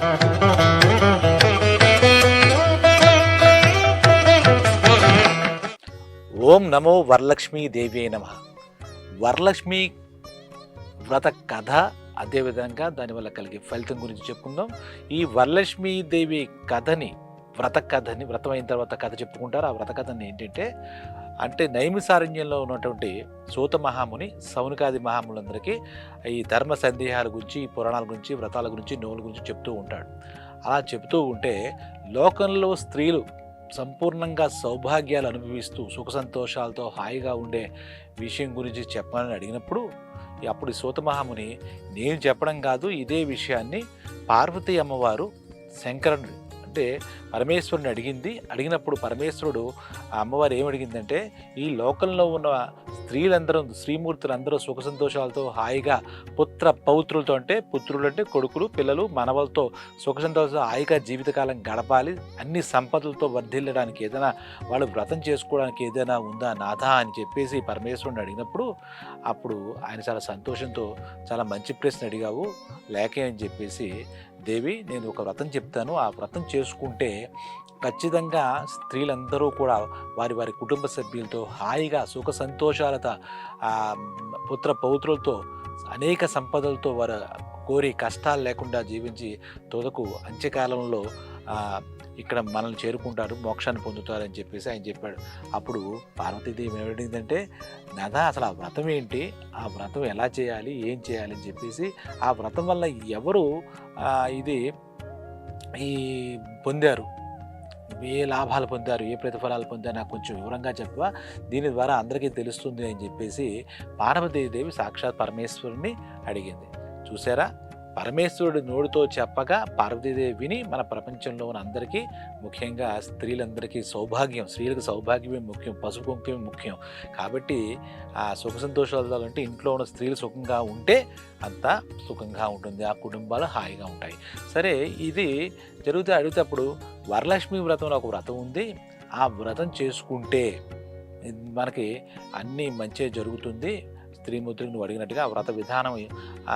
ఓం నమో వరలక్ష్మీ దేవి నమ. వరలక్ష్మి వ్రత కథ అదేవిధంగా దానివల్ల కలిగే ఫలితం గురించి చెప్పుకుందాం. ఈ వరలక్ష్మీ దేవి కథని వ్రత కథని వ్రతం అయిన తర్వాత కథ చెప్పుకుంటారు. ఆ వ్రత కథని ఏంటంటే అంటే నైమిసారణ్యంలో ఉన్నటువంటి సూత మహాముని సౌనికాది మహాములందరికీ ఈ ధర్మ సందేహాల గురించి ఈ పురాణాల గురించి వ్రతాల గురించి నోవుల గురించి చెప్తూ ఉంటాడు. అలా చెప్తూ ఉంటే లోకంలో స్త్రీలు సంపూర్ణంగా సౌభాగ్యాలు అనుభవిస్తూ సుఖ సంతోషాలతో హాయిగా ఉండే విషయం గురించి చెప్పాలని అడిగినప్పుడు అప్పుడు సూతమహాముని నేను చెప్పడం కాదు ఇదే విషయాన్ని పార్వతీ అమ్మవారు శంకరుడు అంటే పరమేశ్వరుని అడిగింది. అడిగినప్పుడు పరమేశ్వరుడు ఆ అమ్మవారు ఏమడిగిందంటే ఈ లోకంలో ఉన్న స్త్రీలందరూ స్త్రీమూర్తులందరూ సుఖ సంతోషాలతో హాయిగా పుత్ర పౌత్రులతో అంటే పుత్రులు అంటే కొడుకులు పిల్లలు మనవలతో సుఖ సంతోషాలతో హాయిగా జీవితకాలం గడపాలి. అన్ని సంపదలతో వర్ధిల్లడానికి ఏదైనా వాళ్ళు వ్రతం చేసుకోవడానికి ఏదైనా ఉందా నాథా అని చెప్పేసి పరమేశ్వరుని అడిగినప్పుడు అప్పుడు ఆయన చాలా సంతోషంతో చాలా మంచి ప్రశ్న అడిగావు లేకే అని చెప్పేసి దేవి నేను ఒక వ్రతం చెప్తాను. ఆ వ్రతం చేసుకుంటే ఖచ్చితంగా స్త్రీలందరూ కూడా వారి వారి కుటుంబ సభ్యులతో హాయిగా సుఖ సంతోషాలతో పుత్ర పౌత్రులతో అనేక సంపదలతో వారు కోరి కష్టాలు లేకుండా జీవించి తొలకు అంత్యకాలంలో ఇక్కడ మనల్ని చేరుకుంటారు మోక్షాన్ని పొందుతారని చెప్పేసి ఆయన చెప్పాడు. అప్పుడు పార్వతీదేవి ఏమిటిందంటే నదా అసలు ఆ వ్రతం ఏంటి? ఆ వ్రతం ఎలా చేయాలి? ఏం చేయాలి? అని చెప్పేసి ఆ వ్రతం వల్ల ఎవరు ఇది ఈ పొందారు ఏ లాభాలు పొందారు ఏ ప్రతిఫలాలు పొందారు నాకు కొంచెం వివరంగా చెప్పవా? దీని ద్వారా అందరికీ తెలుస్తుంది అని చెప్పేసి పార్వతీదేవి సాక్షాత్ పరమేశ్వరుని అడిగింది. చూసారా పరమేశ్వరుడు నోడితో చెప్పగా పార్వతీదేవి విని మన ప్రపంచంలో ఉన్న అందరికీ ముఖ్యంగా స్త్రీలందరికీ సౌభాగ్యం స్త్రీలకు సౌభాగ్యమే ముఖ్యం పసుపు కుంకుమే ముఖ్యం. కాబట్టి ఆ సుఖ సంతోషాలు అంటే ఇంట్లో ఉన్న స్త్రీలు సుఖంగా ఉంటే అంతా సుఖంగా ఉంటుంది. ఆ కుటుంబాలు హాయిగా ఉంటాయి. సరే ఇది జరిగితే అడిగేటప్పుడు వరలక్ష్మి వ్రతం ఒక వ్రతం ఉంది. ఆ వ్రతం చేసుకుంటే మనకి అన్నీ మంచిగా జరుగుతుంది. త్రిమూర్తులకు నువ్వు అడిగినట్టుగా ఆ వ్రత విధానం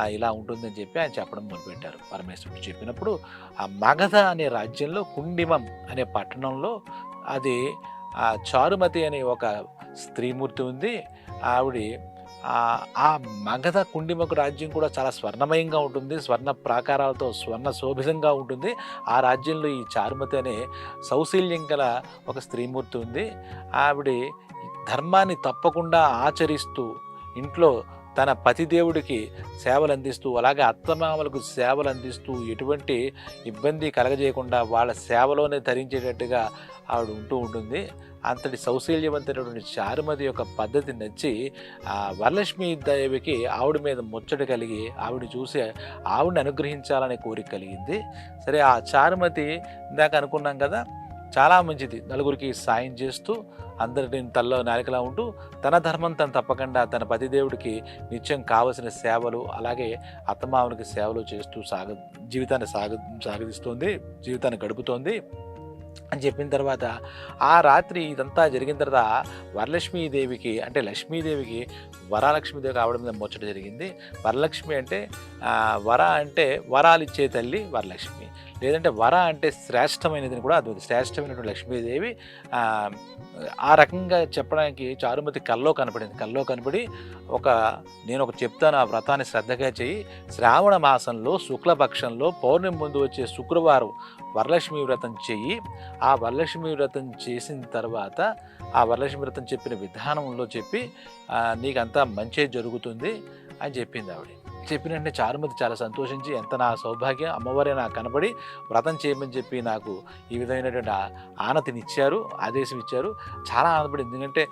ఇలా ఉంటుందని చెప్పి ఆయన చెప్పడం మొదలుపెట్టారు. పరమేశ్వరుడు చెప్పినప్పుడు ఆ మగధ అనే రాజ్యంలో కుండిమం అనే పట్టణంలో అది ఆ చారుమతి అనే ఒక స్త్రీమూర్తి ఉంది. ఆవిడ ఆ- ఆ మగధ కుండిమకు రాజ్యం కూడా చాలా స్వర్ణమయంగా ఉంటుంది. స్వర్ణ ప్రాకారాలతో స్వర్ణ శోభితంగా ఉంటుంది. ఆ రాజ్యంలో ఈ చారుమతి అనే సౌశీల్యం గల ఒక స్త్రీమూర్తి ఉంది. ఆవిడ ధర్మాన్ని తప్పకుండా ఆచరిస్తూ ఇంట్లో తన పతిదేవుడికి సేవలు అందిస్తూ అలాగే అత్తమామలకు సేవలు అందిస్తూ ఎటువంటి ఇబ్బంది కలగజేయకుండా వాళ్ళ సేవలోనే ధరించేటట్టుగా ఆవిడ ఉంటూ ఉంటుంది. అంతటి సౌశీల్యవంతమైనటువంటి చారుమతి యొక్క పద్ధతి నచ్చి ఆ వరలక్ష్మి దేవికి ఆవిడ మీద ముచ్చట కలిగి ఆవిడ చూసి ఆవిడని అనుగ్రహించాలనే కోరిక కలిగింది. సరే ఆ చారుమతి ఇందాక అనుకున్నాం కదా చాలా మంచిది. నలుగురికి సాయం చేస్తూ అందరిని తల్లో నాలికలా ఉంటూ తన ధర్మం తను తప్పకుండా తన పతిదేవుడికి నిత్యం కావలసిన సేవలు అలాగే అత్తమావునికి సేవలు చేస్తూ సాగ జీవితాన్ని సాగ సాగదిస్తోంది జీవితాన్ని గడుపుతోంది అని చెప్పిన తర్వాత ఆ రాత్రి ఇదంతా జరిగిన తర్వాత వరలక్ష్మీదేవికి అంటే లక్ష్మీదేవికి వరలక్ష్మీదేవి కావడం మీద ముచ్చట జరిగింది. వరలక్ష్మి అంటే వర అంటే వరాలు ఇచ్చే తల్లి వరలక్ష్మి. లేదంటే వర అంటే శ్రేష్టమైనదని కూడా అది శ్రేష్టమైనటువంటి లక్ష్మీదేవి ఆ, రకంగా చెప్పడానికి చారుమతి కల్లో కనపడింది. కల్లో కనపడి ఒక నేను ఒక చెప్తాను ఆ వ్రతాన్ని శ్రద్ధగా చేయి. శ్రావణ మాసంలో శుక్లపక్షంలో పౌర్ణమి ముందు వచ్చే శుక్రవారం వరలక్ష్మి వ్రతం చెయ్యి ఆ వరలక్ష్మి వ్రతం చేసిన తర్వాత ఆ వరలక్ష్మి వ్రతం చెప్పిన విధానంలో చెప్పి నీకంతా మంచి జరుగుతుంది అని చెప్పింది ఆవిడ. చెప్పినంటే చారుమతి చాలా సంతోషించి ఎంత నా సౌభాగ్యం అమ్మవారే నాకు కనబడి వ్రతం చేయమని చెప్పి నాకు ఈ విధమైనటువంటి ఆనతినిచ్చారు ఆనతిని ఇచ్చారు ఆదేశం ఇచ్చారు. చాలా ఆనందపడి ఎందుకంటే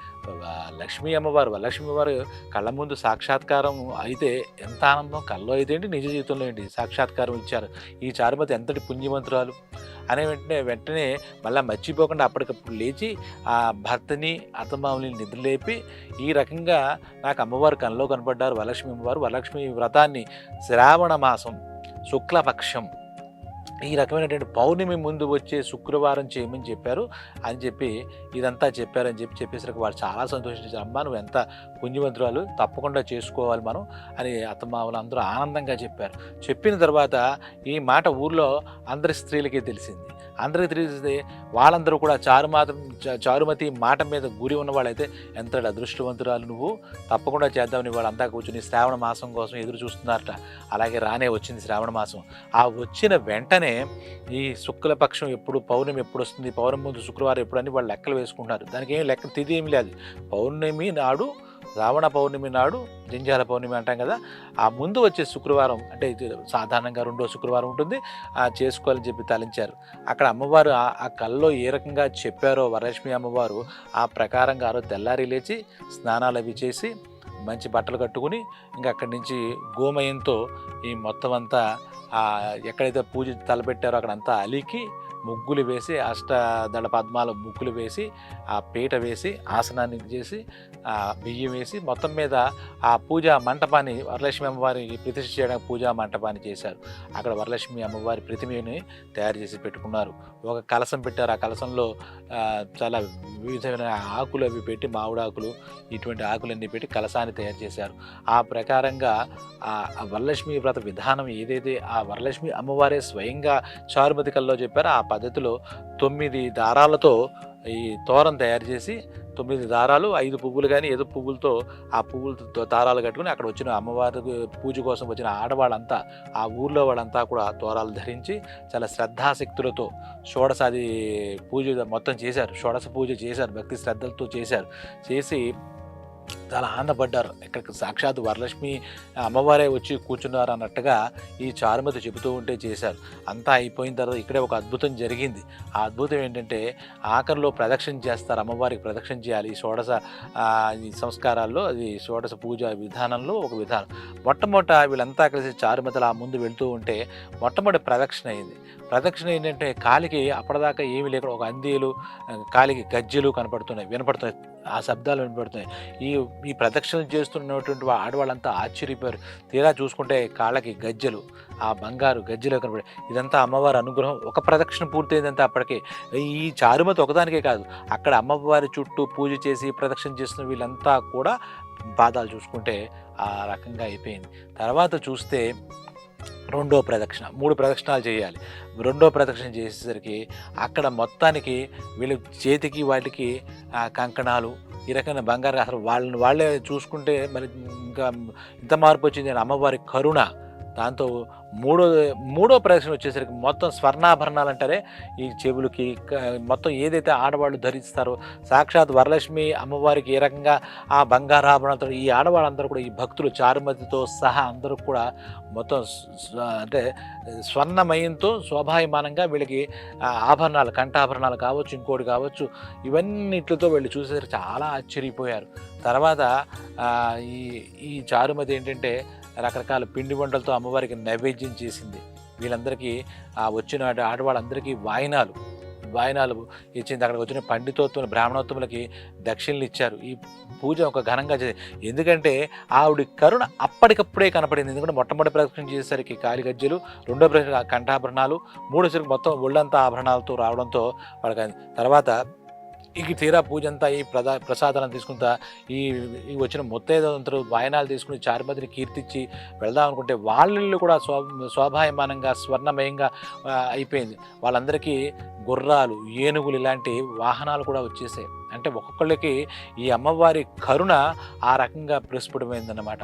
లక్ష్మీ అమ్మవారు లక్ష్మీ అమ్మవారు కళ్ళ ముందు సాక్షాత్కారం అయితే ఎంత ఆనందం కళ్ళలో అయితే ఏంటి నిజ జీవితంలో ఏంటి సాక్షాత్కారం ఇచ్చారు. ఈ చారుమతి ఎంతటి పుణ్యమంత్రాలు. అనే వెంటనే వెంటనే మళ్ళీ మర్చిపోకుండా అప్పటికప్పుడు లేచి ఆ భర్తని అత్తమామని నిద్రలేపి ఈ రకంగా నాకు అమ్మవారు కనలో కనపడ్డారు. వరలక్ష్మి అమ్మవారు వరలక్ష్మి వ్రతాన్ని శ్రావణ మాసం శుక్లపక్షం ఈ రకమైనటువంటి పౌర్ణమి ముందు వచ్చే శుక్రవారం చేయమని చెప్పారు. అని చెప్పి ఇదంతా చెప్పారని చెప్పి చెప్పేసరికి వాళ్ళు చాలా సంతోషించారు. అమ్మా నువ్వు ఎంత పుణ్యవంతురాలు తప్పకుండా చేసుకోవాలి మనం అని అత్తమామలు అందరూ ఆనందంగా చెప్పారు. చెప్పిన తర్వాత ఈ మాట ఊర్లో అందరి స్త్రీలకే తెలిసింది. అందరికీ తెలియజేస్తే వాళ్ళందరూ కూడా చారుమాత చ- చారుమతి మాట మీద గురి ఉన్న వాళ్ళైతే ఎంత అదృష్టవంతురాలు నువ్వు. తప్పకుండా చేద్దామని వాళ్ళంతా కూర్చుని శ్రావణ మాసం కోసం ఎదురు చూస్తున్నారట. అలాగే రానే వచ్చింది శ్రావణ మాసం. ఆ వచ్చిన వెంటనే ఈ శుక్లపక్షం ఎప్పుడు పౌర్ణమి ఎప్పుడు వస్తుంది పౌర్ణమి ముందు శుక్రవారం ఎప్పుడు అని వాళ్ళు లెక్కలు వేసుకుంటున్నారు. దానికి ఏం లెక్క తిది ఏమి లేదు. పౌర్ణమి నాడు రావణ పౌర్ణమి నాడు జంజాల పౌర్ణమి అంటాం కదా ఆ ముందు వచ్చే శుక్రవారం అంటే ఇది సాధారణంగా రెండో శుక్రవారం ఉంటుంది ఆ చేసుకోవాలని చెప్పి తలించారు. అక్కడ అమ్మవారు ఆ- కళ్ళలో ఏ రకంగా చెప్పారో వరలక్ష్మి అమ్మవారు ఆ ప్రకారంగా ఆరో తెల్లారి లేచి స్నానాలు అవి చేసి మంచి బట్టలు కట్టుకుని ఇంకా అక్కడి నుంచి గోమయంతో ఈ మొత్తం అంతా ఎక్కడైతే పూజ తలపెట్టారో అక్కడంతా అలికి ముగ్గులు వేసి అష్టదళ పద్మాల ముగ్గులు వేసి ఆ పీట వేసి ఆసనాన్ని చేసి ఆ బియ్యం వేసి మొత్తం మీద ఆ పూజా మంటపాన్ని వరలక్ష్మి అమ్మవారికి ప్రతిష్ఠ చేయడానికి పూజా మంటపాన్ని చేశారు. అక్కడ వరలక్ష్మి అమ్మవారి ప్రతిమని తయారు చేసి పెట్టుకున్నారు. ఒక కలసం పెట్టారు. ఆ కలసంలో చాలా వివిధమైన ఆకులు అవి పెట్టి మామిడాకులు ఇటువంటి ఆకులన్నీ పెట్టి కలసాన్ని తయారు చేశారు. ఆ ప్రకారంగా ఆ ఆ వరలక్ష్మి వ్రత విధానం ఏదైతే ఆ వరలక్ష్మి అమ్మవారే స్వయంగా చారుమతి కల్లో చెప్పారో ఆ పద్ధతిలో తొమ్మిది దారాలతో ఈ తోరం తయారు చేసి తొమ్మిది దారాలు ఐదు పువ్వులు కానీ ఏదో పువ్వులతో ఆ పువ్వులతో దారాలు కట్టుకుని అక్కడ వచ్చిన అమ్మవారి పూజ కోసం వచ్చిన ఆడవాళ్ళంతా ఆ ఊర్లో వాళ్ళంతా కూడా తోరాలు ధరించి చాలా శ్రద్ధాశక్తులతో షోడసాది పూజ మొత్తం చేశారు. షోడశ పూజ చేశారు. భక్తి శ్రద్ధలతో చేశారు. చేసి చాలా ఆనందపడ్డారు. ఇక్కడ సాక్షాత్ వరలక్ష్మి అమ్మవారే వచ్చి కూర్చున్నారు అన్నట్టుగా ఈ చారుమతి చెబుతూ ఉంటే చేశారు. అంతా అయిపోయిన తర్వాత ఇక్కడే ఒక అద్భుతం జరిగింది. ఆ అద్భుతం ఏంటంటే ఆఖరిలో ప్రదక్షిణ చేస్తారు అమ్మవారికి ప్రదక్షిణ చేయాలి. ఈ షోడశ సంస్కారాల్లో అది షోడశ పూజ విధానంలో ఒక విధానం. మొట్టమొదట వీళ్ళంతా కలిసి చారుమతల ఆ ముందు వెళ్తూ ఉంటే మొట్టమొదటి ప్రదక్షిణ అయింది. ప్రదక్షిణ ఏంటంటే కాలికి అప్పటిదాకా ఏమీ లేకుండా ఒక అందేలు కాలికి గజ్జెలు కనపడుతున్నాయి వినపడుతున్నాయి. ఆ శబ్దాలు వినపడుతున్నాయి. ఈ ఈ ప్రదక్షిణలు చేస్తున్నటువంటి ఆడవాళ్ళంతా ఆశ్చర్యపోయారు. తీరా చూసుకుంటే కాళ్ళకి గజ్జెలు ఆ బంగారు గజ్జెలు కనపడే ఇదంతా అమ్మవారి అనుగ్రహం. ఒక ప్రదక్షిణ పూర్తయిందంతా అప్పటికే. ఈ చారుమతి ఒకదానికే కాదు అక్కడ అమ్మవారి చుట్టూ పూజ చేసి ప్రదక్షిణ చేస్తున్న వీళ్ళంతా కూడా పాదాలు చూసుకుంటే ఆ రకంగా అయిపోయింది. తర్వాత చూస్తే రెండో ప్రదక్షిణ మూడు ప్రదక్షిణాలు చేయాలి. రెండో ప్రదక్షిణ చేసేసరికి అక్కడ మొత్తానికి వీళ్ళ చేతికి వాటికి కంకణాలు ఈ రకమైన బంగారు అసలు వాళ్ళని వాళ్ళే చూసుకుంటే మరి ఇంకా ఇంత మార్పు వచ్చింది. అమ్మవారి కరుణ దాంతో మూడో మూడో ప్రదర్శన వచ్చేసరికి మొత్తం స్వర్ణాభరణాలు అంటారే ఈ చెవులకి మొత్తం ఏదైతే ఆడవాళ్ళు ధరిస్తారో సాక్షాత్ వరలక్ష్మి అమ్మవారికి ఏ రకంగా ఆ బంగారాభరణతో ఈ ఆడవాళ్ళందరూ కూడా ఈ భక్తులు చారుమతితో సహా అందరూ కూడా మొత్తం అంటే స్వర్ణమయంతో శోభాయమానంగా వీళ్ళకి ఆభరణాలు కంఠాభరణాలు కావచ్చు ఇంకోటి కావచ్చు ఇవన్నిట్లతో వీళ్ళు చూసేసరికి చాలా ఆశ్చర్యపోయారు. తర్వాత ఈ ఈ చారుమతి ఏంటంటే రకరకాల పిండి వంటలతో అమ్మవారికి నైవేద్యం చేసింది. వీళ్ళందరికీ ఆ వచ్చిన ఆడవాళ్ళందరికీ వాయినాలు. వాయినాలు ఇచ్చింది. అక్కడికి వచ్చిన పండితోత్వం బ్రాహ్మణోత్తములకి దక్షిణలు ఇచ్చారు. ఈ పూజ ఒక ఘనంగా చేసి ఎందుకంటే ఆవిడ కరుణ అప్పటికప్పుడే కనపడింది. ఎందుకంటే మొట్టమొదటి ప్రదక్షిణ చేసేసరికి కాలిగజ్జలు రెండో ప్రదక్షిణ కంఠాభరణాలు మూడోసరికి మొత్తం ఒళ్ళంతా ఆభరణాలతో రావడంతో వాళ్ళకి తర్వాత ఇక తీరా పూజ అంతా ఈ ప్రదా ప్రసాదాలను తీసుకుంటా ఈ ఈ వచ్చిన ముత్తైదంతరు వాయనాలు తీసుకుని చారుమతిని కీర్తించి వెళ్దాం అనుకుంటే వాళ్ళిళ్ళు కూడా స్వ స్వాభాయమానంగా స్వర్ణమయంగా అయిపోయింది. వాళ్ళందరికీ గుర్రాలు ఏనుగులు ఇలాంటి వాహనాలు కూడా వచ్చేసాయి. అంటే ఒక్కొక్కళ్ళకి ఈ అమ్మవారి కరుణ ఆ రకంగా ప్రస్ఫుటమైందన్నమాట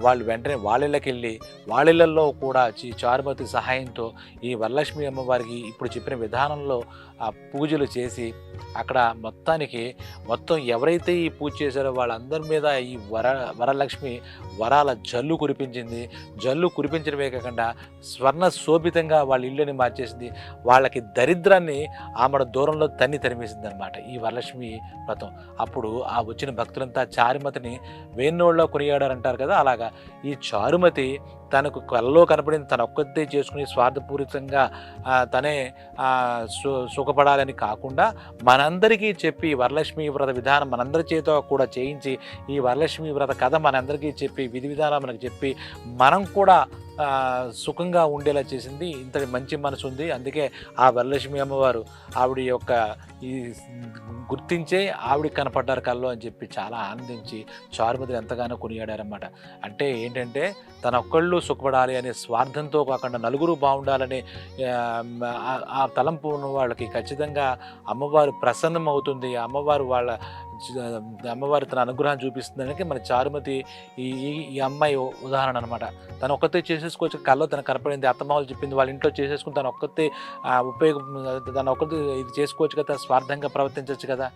వాళ్ళు వెంటనే వాళ్ళకి వెళ్ళి వాళ్ళల్లో కూడా ఈ చారుమతి సహాయంతో ఈ వరలక్ష్మి అమ్మవారికి ఇప్పుడు చెప్పిన విధానంలో ఆ పూజలు చేసి అక్కడ మొత్తానికి మొత్తం ఎవరైతే ఈ పూజ చేశారో వాళ్ళందరి మీద ఈ వర వరలక్ష్మి వరాల జల్లు కురిపించింది. జల్లు కురిపించడమే కాకుండా స్వర్ణ శోభితంగా వాళ్ళ ఇల్లుని మార్చేసింది. వాళ్ళకి దరిద్రాన్ని ఆమెడ దూరంలో తన్ని తరిమేసింది అనమాట ఈ వరలక్ష్మి వ్రతం. అప్పుడు ఆ వచ్చిన భక్తులంతా చారిమతిని వేణోళ్ళలో కొనియాడారంటారు కదా అలాగా ఈ చారుమతి తనకు కళ్ళలో కనపడింది. తన ఒక్కతే చేసుకుని స్వార్థపూరితంగా తనే సు సుఖపడాలని కాకుండా మనందరికీ చెప్పి వరలక్ష్మి వ్రత విధానం మనందరి చేత కూడా చేయించి ఈ వరలక్ష్మి వ్రత కథ మనందరికీ చెప్పి విధి విధానం మనకు చెప్పి మనం కూడా సుఖంగా ఉండేలా చేసింది. ఇంతటి మంచి మనసు ఉంది. అందుకే ఆ వరలక్ష్మి అమ్మవారు ఆవిడ యొక్క ఈ గుర్తించే ఆవిడ కనపడ్డారు కల్లో అని చెప్పి చాలా ఆనందించి చారుమతిని ఎంతగానో కొనియాడారన్నమాట. అంటే ఏంటంటే తన ఒక్కళ్ళు సుఖపడాలి అనే స్వార్థంతో కాకుండా నలుగురు బాగుండాలనే ఆ, తలంపు ఉన్న వాళ్ళకి ఖచ్చితంగా అమ్మవారు ప్రసన్నం అవుతుంది అమ్మవారు వాళ్ళ అమ్మవారి తన అనుగ్రహం చూపిస్తుందని మన చారుమతి ఈ ఈ- అమ్మాయి ఉదాహరణ అనమాట తను ఒక్కతే చేసేసుకోవచ్చు కళ్ళలో తన కనపడింది అత్తమావులు చెప్పింది వాళ్ళ ఇంట్లో చేసేసుకుని తను ఒక్కతే ఉపయోగం తను ఒక్కతే ఇది చేసుకోవచ్చు కదా స్వార్థంగా ప్రవర్తించవచ్చు కదా.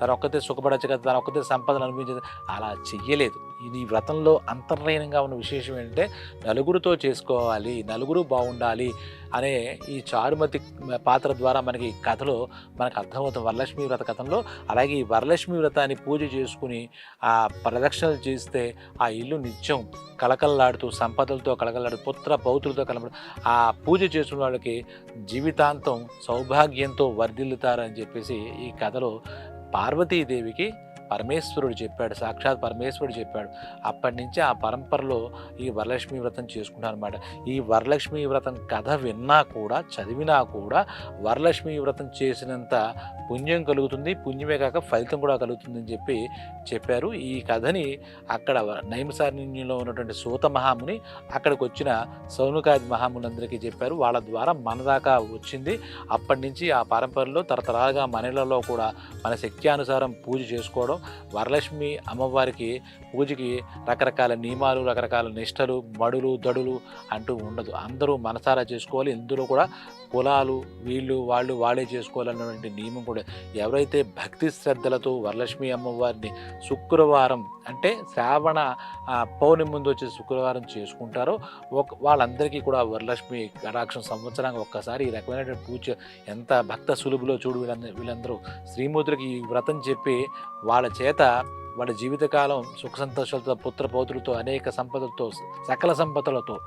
తన ఒక్కతే సుఖపడచ్చు కదా తన ఒక్కతే సంపదను అనిపించదు అలా చెయ్యలేదు. ఇది ఈ వ్రతంలో అంతర్లీనంగా ఉన్న విశేషం ఏంటంటే నలుగురితో చేసుకోవాలి నలుగురు బాగుండాలి అనే ఈ చారుమతి పాత్ర ద్వారా మనకి ఈ కథలో మనకు అర్థమవుతుంది. వరలక్ష్మి వ్రత కథంలో అలాగే ఈ వరలక్ష్మి వ్రతాన్ని పూజ చేసుకుని ఆ ప్రదక్షిణలు చేస్తే ఆ ఇల్లు నిత్యం కళకళలాడుతూ సంపదలతో కళకళలాడుతూ పుత్ర పౌత్రులతో కలపడు ఆ పూజ చేసుకున్న వాళ్ళకి జీవితాంతం సౌభాగ్యంతో వర్ధిల్లుతారని చెప్పేసి ఈ కథలో పార్వతీదేవికి పరమేశ్వరుడు చెప్పాడు సాక్షాత్ పరమేశ్వరుడు చెప్పాడు. అప్పటి నుంచి ఆ పరంపరలో ఈ వరలక్ష్మి వ్రతం చేసుకుంటారు అనమాట ఈ వరలక్ష్మి వ్రతం కథ విన్నా కూడా చదివినా కూడా వరలక్ష్మి వ్రతం చేసినంత పుణ్యం కలుగుతుంది. పుణ్యమే కాక ఫలితం కూడా కలుగుతుందని చెప్పి చెప్పారు. ఈ కథని అక్కడ నైమసారణ్యంలో ఉన్నటువంటి సూత మహాముని అక్కడికి వచ్చిన సౌనుకాది మహాములందరికీ చెప్పారు. వాళ్ళ ద్వారా మన దాకా వచ్చింది. అప్పటి నుంచి ఆ పరంపరలో తరతరాలుగా మనలలో కూడా మన శక్త్యానుసారం పూజ చేసుకోవడం వరలక్ష్మి అమ్మవారికి పూజకి రకరకాల నియమాలు రకరకాల నిష్టలు మడులు దడులు అంటూ ఉండదు. అందరూ మనసారా చేసుకోవాలి. ఇందులో కూడా కులాలు వీళ్ళు వాళ్ళు వాళ్ళే చేసుకోవాలన్నటువంటి నియమం కూడా ఎవరైతే భక్తి శ్రద్ధలతో వరలక్ష్మి అమ్మవారిని శుక్రవారం అంటే శ్రావణ పౌర్ణమి ముందు వచ్చే శుక్రవారం చేసుకుంటారో ఒక వాళ్ళందరికీ కూడా వరలక్ష్మి కటాక్షం సంవత్సరానికి ఒక్కసారి ఈ రకమైనటువంటి పూజ ఎంత భక్త సులుభులో చూడు వీళ్ళందరూ వీళ్ళందరూ. శ్రీమూర్తులకి ఈ వ్రతం చెప్పి వాళ్ళ చేత వాళ్ళ జీవితకాలం సుఖ సంతోషాలతో పుత్ర అనేక సంపదలతో సకల సంపదలతో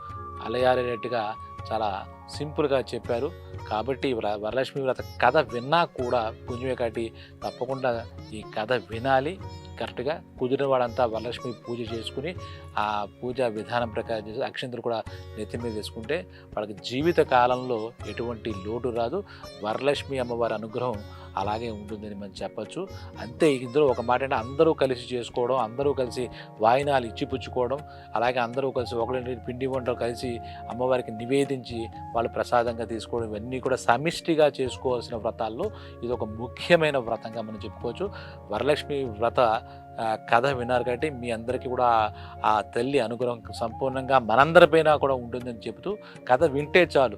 అలయారేటట్టుగా చాలా సింపుల్గా చెప్పారు. కాబట్టి వరలక్ష్మి వ్రత కథ విన్నా కూడా పుణ్యమే కాటి తప్పకుండా ఈ కథ వినాలి. కరెక్ట్గా కుదిరిన వాడంతా వరలక్ష్మి పూజ చేసుకుని ఆ పూజ విధానం ప్రకారం చేసి అక్షంతలు కూడా నెత్తి మీద తీసుకుంటే వాళ్ళకి జీవిత కాలంలో ఎటువంటి లోటు రాదు. వరలక్ష్మి అమ్మవారి అనుగ్రహం అలాగే ఉంటుందని మనం చెప్పచ్చు. అంతే ఇందులో ఒక మాట అంటే అందరూ కలిసి చేసుకోవడం అందరూ కలిసి వాయినాలు ఇచ్చిపుచ్చుకోవడం అలాగే అందరూ కలిసి ఒకరి పిండి వంటలు కలిసి అమ్మవారికి నివేదించి వాళ్ళు ప్రసాదంగా తీసుకోవడం ఇవన్నీ కూడా సమిష్టిగా చేసుకోవాల్సిన వ్రతాల్లో ఇది ఒక ముఖ్యమైన వ్రతంగా మనం చెప్పుకోవచ్చు. వరలక్ష్మి వ్రత కథ విన్నారు కాబట్టి మీ అందరికీ కూడా ఆ తల్లి అనుగ్రహం సంపూర్ణంగా మనందరిపైన కూడా ఉంటుందని చెబుతూ కథ వింటే చాలు.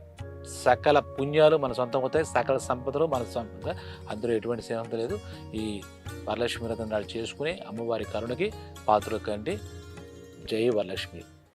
సకల పుణ్యాలు మన సొంతం అవుతాయి సకల సంపదలు మన సొంతంగా. అందులో ఎటువంటి సేవంత లేదు. ఈ వరలక్ష్మి వ్రతం నాడు చేసుకుని అమ్మవారి కరుణకి పాత్రలు కండి. జై వరలక్ష్మి.